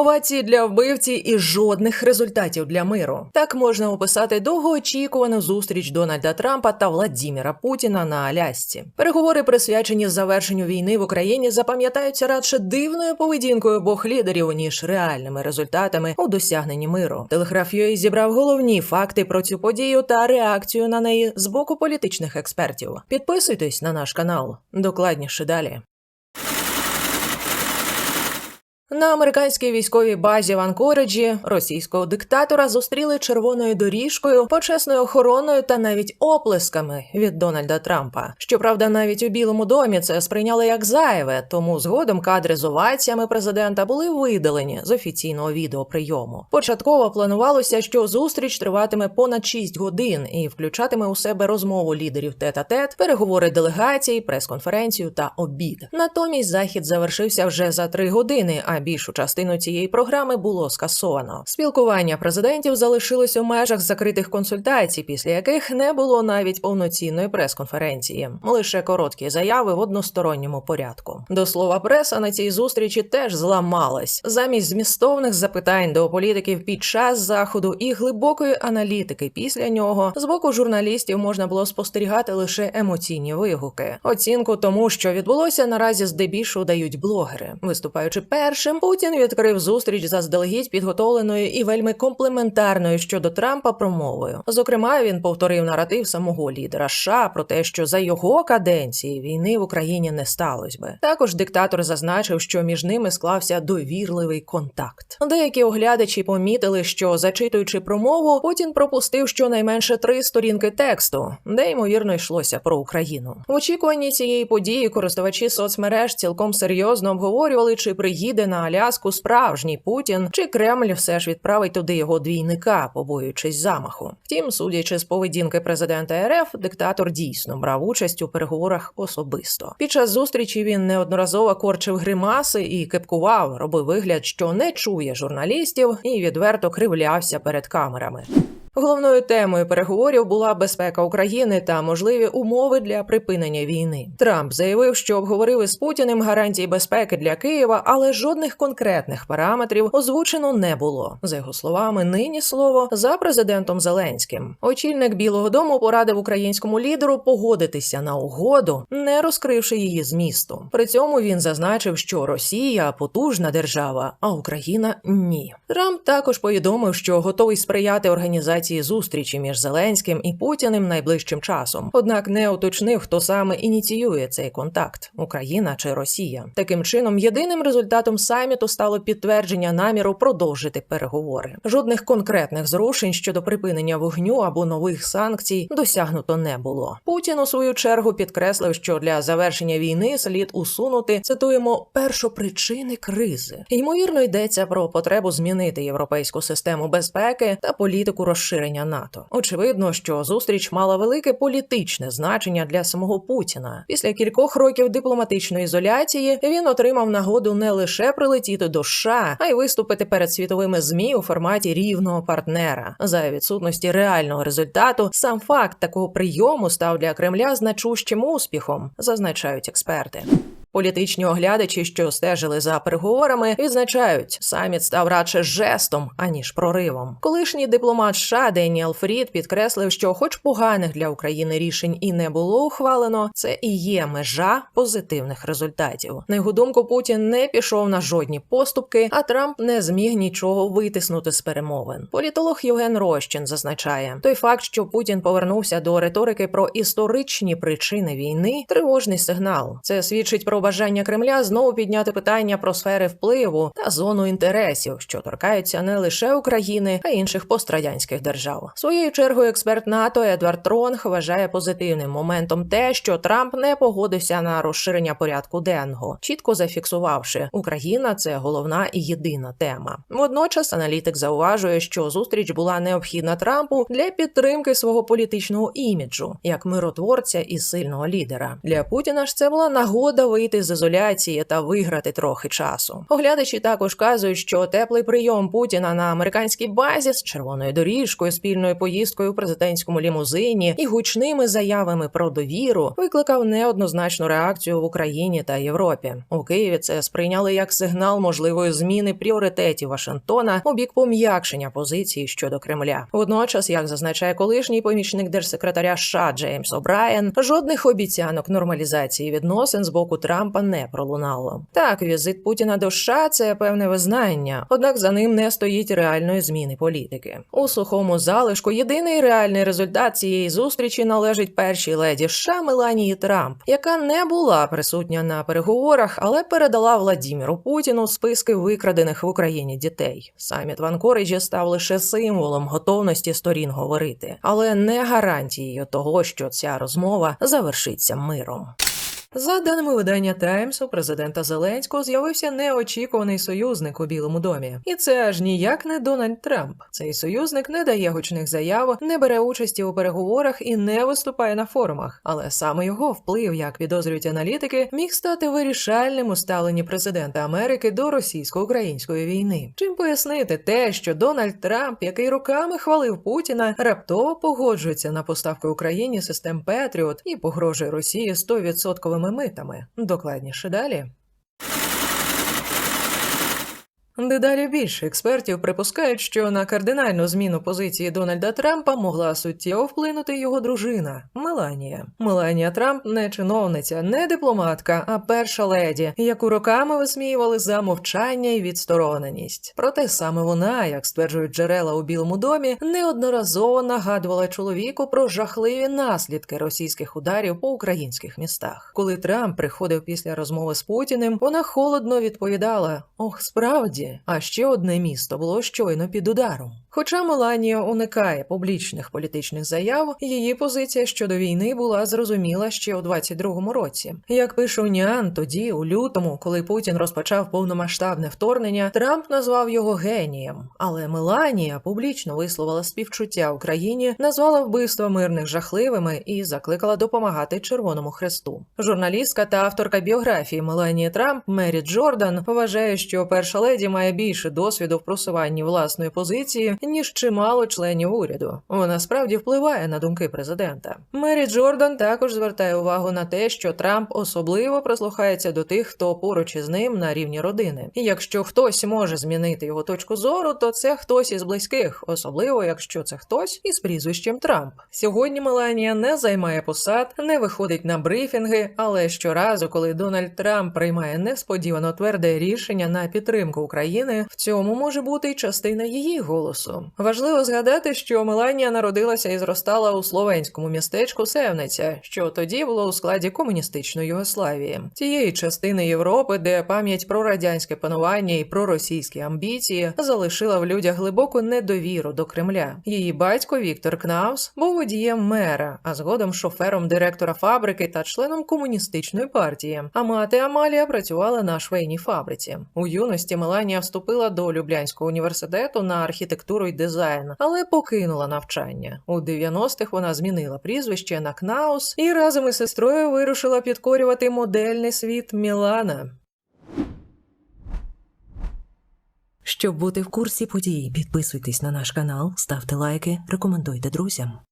Овації для вбивці і жодних результатів для миру. Так можна описати довгоочікувану зустріч Дональда Трампа та Владіміра Путіна на Алясці. Переговори, присвячені завершенню війни в Україні, запам'ятаються радше дивною поведінкою обох лідерів ніж реальними результатами у досягненні миру. Телеграф UA зібрав головні факти про цю подію та реакцію на неї з боку політичних експертів. Підписуйтесь на наш канал. Докладніше далі. На американській військовій базі в Анкореджі російського диктатора зустріли червоною доріжкою, почесною охороною та навіть оплесками від Дональда Трампа. Щоправда, навіть у Білому домі це сприйняли як зайве, тому згодом кадри з оваціями президента були видалені з офіційного відеоприйому. Початково планувалося, що зустріч триватиме понад 6 годин і включатиме у себе розмову лідерів тет-а-тет, переговори делегацій, прес-конференцію та обід. Натомість захід завершився вже за 3 години. а більшу частину цієї програми було скасовано. Спілкування президентів залишилось у межах закритих консультацій, після яких не було навіть повноцінної прес-конференції, лише короткі заяви в односторонньому порядку. До слова, преса на цій зустрічі теж зламалась замість змістовних запитань до політиків під час заходу і глибокої аналітики. Після нього з боку журналістів можна було спостерігати лише емоційні вигуки. Оцінку тому, що відбулося наразі здебільшого дають блогери, виступаючи першим. Путін відкрив зустріч заздалегідь підготовленою і вельми комплементарною щодо Трампа промовою. Зокрема, він повторив наратив самого лідера США про те, що за його каденції війни в Україні не сталося би. Також диктатор зазначив, що між ними склався довірливий контакт. Деякі оглядачі помітили, що зачитуючи промову, Путін пропустив щонайменше три сторінки тексту, де ймовірно йшлося про Україну. В очікуванні цієї події користувачі соцмереж цілком серйозно обговорювали, чи приїде на Аляску справжній Путін, чи Кремль все ж відправить туди його двійника, побоюючись замаху. Втім, судячи з поведінки президента РФ, диктатор дійсно брав участь у переговорах особисто. Під час зустрічі він неодноразово корчив гримаси і кепкував, робив вигляд, що не чує журналістів, і відверто кривлявся перед камерами. Головною темою переговорів була безпека України та можливі умови для припинення війни. Трамп заявив, що обговорив із Путіним гарантії безпеки для Києва, але жодних конкретних параметрів озвучено не було. За його словами, нині слово за президентом Зеленським. Очільник Білого Дому порадив українському лідеру погодитися на угоду, не розкривши її змісту. При цьому він зазначив, що Росія потужна держава, а Україна ні. Трамп також повідомив, що готовий сприяти організації зустрічі між Зеленським і Путіним найближчим часом. Однак не уточнив, хто саме ініціює цей контакт Україна чи Росія. Таким чином, єдиним результатом саміту стало підтвердження наміру продовжити переговори. Жодних конкретних зрушень щодо припинення вогню або нових санкцій досягнуто не було. Путін у свою чергу підкреслив, що для завершення війни слід усунути цитуємо першопричини кризи. Ймовірно, йдеться про потребу змінити європейську систему безпеки та політику розширення НАТО. Очевидно, що зустріч мала велике політичне значення для самого Путіна. Після кількох років дипломатичної ізоляції він отримав нагоду не лише прилетіти до США, а й виступити перед світовими змі у форматі рівного партнера. За відсутності реального результату сам факт такого прийому став для Кремля значущим успіхом, зазначають експерти. Політичні оглядачі, що стежили за переговорами, відзначають, саміт став радше жестом аніж проривом. Колишній дипломат США Деніел Фрід підкреслив, що, хоч поганих для України рішень і не було ухвалено, це і є межа позитивних результатів. На його думку, Путін не пішов на жодні поступки, а Трамп не зміг нічого витиснути з перемовин. Політолог Євген Рощин зазначає, той факт, що Путін повернувся до риторики про історичні причини війни, тривожний сигнал. Це свідчить про бажання Кремля знову підняти питання про сфери впливу та зону інтересів, що торкаються не лише України, а й інших пострадянських держав. Своєю чергою експерт НАТО Едвард Тронг вважає позитивним моментом те, що Трамп не погодився на розширення порядку денного, чітко зафіксувавши, Україна це головна і єдина тема. Водночас аналітик зауважує, що зустріч була необхідна Трампу для підтримки свого політичного іміджу як миротворця і сильного лідера. Для Путіна ж це була нагода вийти вийти з ізоляції та виграти трохи часу. Оглядачі також кажуть, що теплий прийом Путіна на американській базі з червоною доріжкою, спільною поїздкою у президентському лімузині і гучними заявами про довіру викликав неоднозначну реакцію в Україні та Європі. У Києві це сприйняли як сигнал можливої зміни пріоритетів Вашингтона у бік пом'якшення позиції щодо Кремля. Водночас, як зазначає колишній помічник держсекретаря США Джеймс О'Брайен, жодних обіцянок нормалізації відносин з боку Трампа не пролунало. Так, візит Путіна до США – це певне визнання, однак за ним не стоїть реальної зміни політики. У сухому залишку єдиний реальний результат цієї зустрічі належить першій леді США Меланії Трамп, яка не була присутня на переговорах, але передала Владіміру Путіну списки викрадених в Україні дітей. Саміт в Анкориджі став лише символом готовності сторін говорити, але не гарантією того, що ця розмова завершиться миром. За даними видання Таймс, у президента Зеленського з'явився неочікуваний союзник у Білому домі, і це аж ніяк не Дональд Трамп. Цей союзник не дає гучних заяв, не бере участі у переговорах і не виступає на форумах. Але саме його вплив, як підозрюють аналітики, міг стати вирішальним у ставленні президента Америки до російсько-української війни. Чим пояснити те, що Дональд Трамп, який роками хвалив Путіна, раптово погоджується на поставки Україні систем Петріот і погрожує Росії 100% митами. Докладніше далі. Дедалі більше експертів припускають, що на кардинальну зміну позиції Дональда Трампа могла суттєво вплинути його дружина Меланія. Меланія Трамп не чиновниця, не дипломатка, а перша леді, яку роками висміювали за мовчання і відстороненість. Проте саме вона, як стверджують джерела у Білому домі, неодноразово нагадувала чоловіку про жахливі наслідки російських ударів по українських містах. Коли Трамп приходив після розмови з Путіним, вона холодно відповідала: Ох, справді. А ще одне місто було щойно під ударом. Хоча Меланія уникає публічних політичних заяв, її позиція щодо війни була зрозуміла ще у 22-му році. Як пише Уніан, тоді, у лютому, коли Путін розпочав повномасштабне вторгнення, Трамп назвав його генієм. Але Меланія публічно висловила співчуття Україні, назвала вбивства мирних жахливими і закликала допомагати Червоному Хресту. Журналістка та авторка біографії Меланії Трамп Мері Джордан вважає, що перша леді має більше досвіду в просуванні власної позиції ніж чимало членів уряду. Вона справді впливає на думки президента. Мері Джордан також звертає увагу на те, що Трамп особливо прислухається до тих, хто поруч із ним на рівні родини. І якщо хтось може змінити його точку зору, то це хтось із близьких, особливо якщо це хтось із прізвищем Трамп. Сьогодні Меланія не займає посад, не виходить на брифінги, але щоразу, коли Дональд Трамп приймає несподівано тверде рішення на підтримку України, в цьому може бути й частина її голосу. Важливо згадати, що Меланія народилася і зростала у словенському містечку Севниця, що тоді було у складі комуністичної Югославії, тієї частини Європи, де пам'ять про радянське панування і про російські амбіції залишила в людях глибоку недовіру до Кремля. Її батько Віктор Кнаус був водієм мера, а згодом шофером директора фабрики та членом комуністичної партії. А мати Амалія працювала на швейній фабриці. У юності Меланія вступила до Люблянського університету на архітектуру й дизайн, але покинула навчання. У 90-х вона змінила прізвище на Кнаус і разом із сестрою вирушила підкорювати модельний світ Мілана. Щоб бути в курсі подій, підписуйтесь на наш канал, ставте лайки, рекомендуйте друзям.